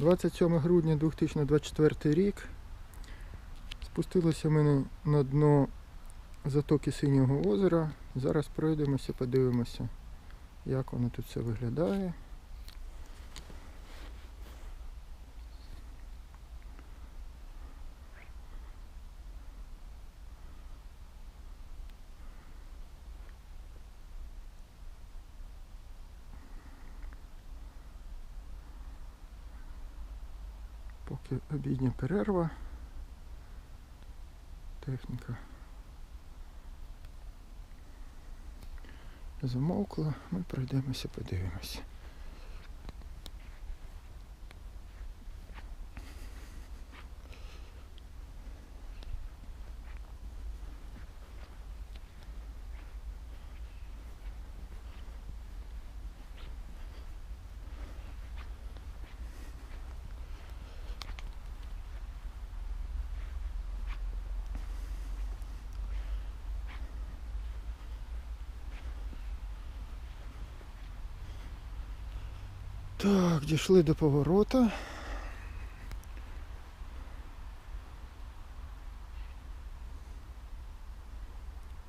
27 грудня 2024 рік. Спустилося ми на дно затоки Синього озера. Зараз пройдемося, подивимося, як воно тут все виглядає. Поки обідня перерва. Техніка замовкла, ми пройдемося, подивимося. Так, дійшли до поворота.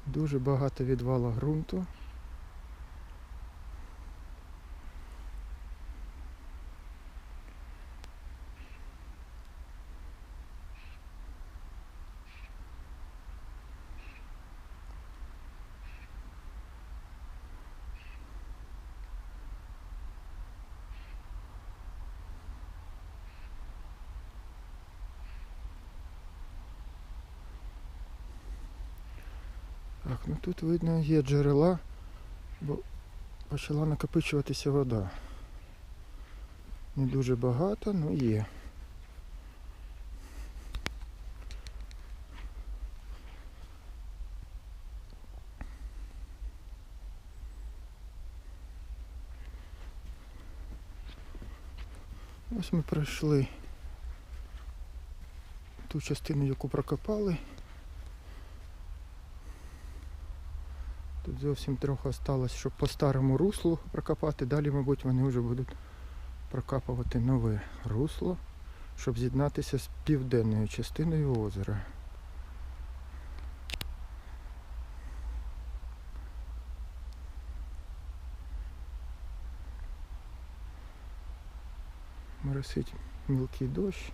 Дуже багато відвала ґрунту. Так, ну тут видно є джерела, бо почала накопичуватися вода. Не дуже багато, але є. Ось ми пройшли ту частину, яку прокопали. Тут зовсім трохи осталось, щоб по старому руслу прокопати. Далі, мабуть, вони вже будуть прокапувати нове русло, щоб з'єднатися з південною частиною озера. Моросить мілкий дощ.